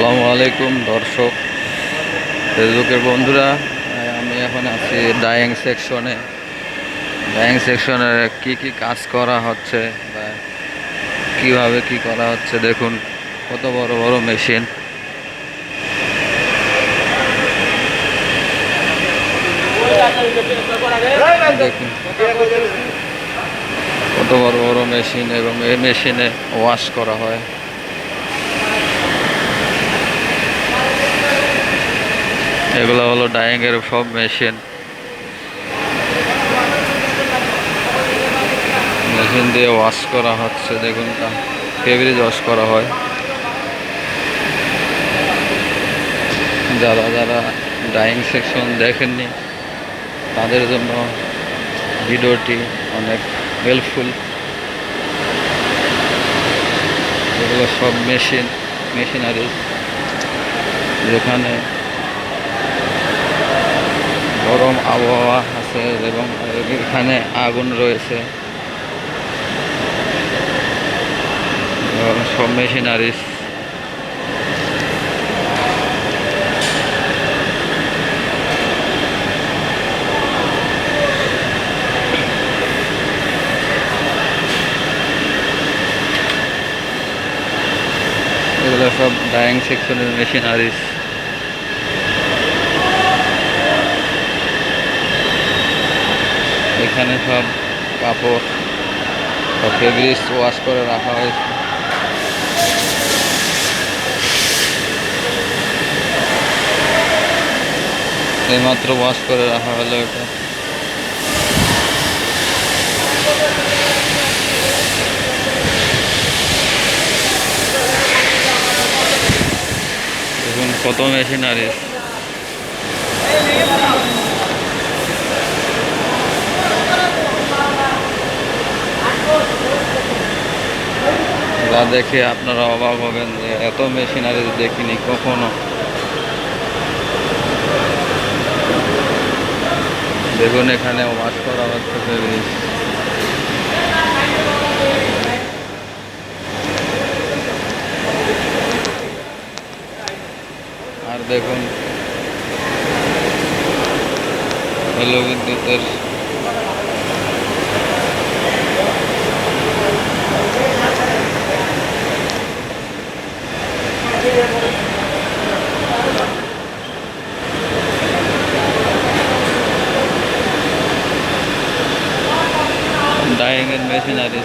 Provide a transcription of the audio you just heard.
আসসালামু আলাইকুম, দর্শক, ফেসবুকের বন্ধুরা। আমি এখন আছি ডাইং সেকশনে ডাইং সেকশনে কি কি কাজ করা হচ্ছে বা কীভাবে কি করা হচ্ছে, দেখুন, কত বড় বড় মেশিন কত বড় বড় মেশিন এবং এই মেশিনে ওয়াশ করা হয়। এগুলো হলো ডাইং এর সব মেশিন। মেশিন দিয়ে ওয়াশ করা হচ্ছে, দেখুন ফেব্রিজ ওয়াশ করা হয়। যারা যারা ডাইং সেকশন দেখেননি, তাদের জন্য ভিডিওটি অনেক হেল্পফুল এগুলো সব মেশিন, মেশিনারি। যেখানে গরম আবহাওয়া আছে এবং এখানে আগুন রয়েছে। সব মেশিনারিস এগুলো সব ডাইং সেকশনের মেশিনারিস এখানে সব কাপড় ফেব্রিক্স ওয়াশ করে রাখা হয়েছে। এইমাত্র ওয়াশ করে রাখা হলো এটা। দেখুন কত মেশিনারি যা দেখে আপনারা অবাক হবেন যে এত মেশিনারি দেখিনি কখনো। দেখুন এখানে ওয়াশ করা হচ্ছে আর দেখুন হলো বিদ্যুতের dying and machineries.